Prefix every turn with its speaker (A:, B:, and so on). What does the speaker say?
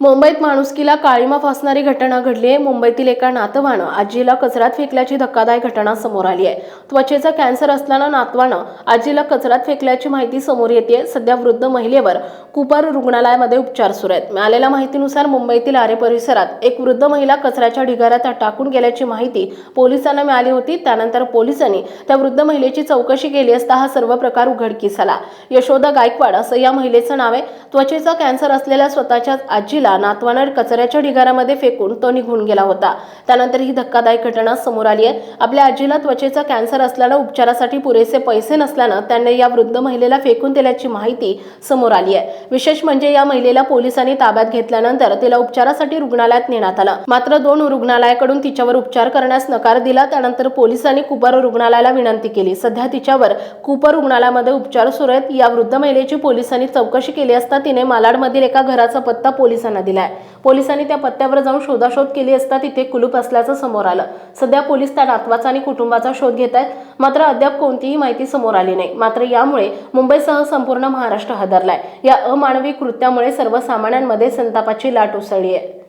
A: मुंबईत माणुसकीला काळीमा फासणारी घटना घडली आहे. मुंबईतील एका नातवानं आजीला कचऱ्यात फेकल्याची धक्कादायक घटना समोर आली आहे. त्वचेचा कॅन्सर असल्यानं नातवानं आजीला कचऱ्यात फेकल्याची माहिती समोर येते. सध्या वृद्ध महिलेवर कुपर रुग्णालयामध्ये उपचार सुरू आहेत. मिळालेल्या माहितीनुसार मुंबईतील आरे परिसरात एक वृद्ध महिला कचऱ्याच्या ढिगाऱ्यात टाकून गेल्याची माहिती पोलिसांना मिळाली होती. त्यानंतर पोलिसांनी त्या वृद्ध महिलेची चौकशी केली असता हा सर्व प्रकार उघडकीस आला. यशोदा गायकवाड असं या महिलेचं नाव आहे. त्वचेचा कॅन्सर असलेल्या स्वतःच्या आजीला नातवानं कचऱ्याच्या ढिगाऱ्यामध्ये फेकून तो निघून गेला होता. त्यानंतर ही धक्कादायक घटना समोर आली आहे. आपल्या आजीला त्वचेचा कॅन्सर असल्यानं उपचारासाठी पुरेसे पैसे नसल्यानं त्यांनी या वृद्ध महिलेला फेकून दिल्याची माहिती समोर आली आहे. विशेष म्हणजे या महिलेला पोलिसांनी ताब्यात घेतल्यानंतर तिला उपचारासाठी रुग्णालयात नेण्यात आलं. मात्र दोन रुग्णालयाकडून तिच्यावर उपचार करण्यास नकार दिला त्यानंतर पोलिसांनी कुपर रुग्णालयाला विनंती केली. सध्या तिच्यावर कुपर रुग्णालयामध्ये उपचार सुरू आहेत. या वृद्ध महिलेची पोलिसांनी चौकशी केली असता तिने मालाडमधील एका घराचा पत्ता पोलिसांना दिलाय पोलिसांनी त्या पत्त्यावर जाऊन शोधाशोध केली असता तिथे कुलूप असल्याचं समोर आलं. सध्या पोलीस त्या नातवाचा आणि कुटुंबाचा शोध घेत आहेत. मात्र अद्याप कोणतीही माहिती समोर आली नाही. मात्र यामुळे मुंबईसह संपूर्ण महाराष्ट्र हादरलाय. या अमानवी कृत्यामुळे सर्वसामान्यांमध्ये संतापाची लाट उसळली आहे.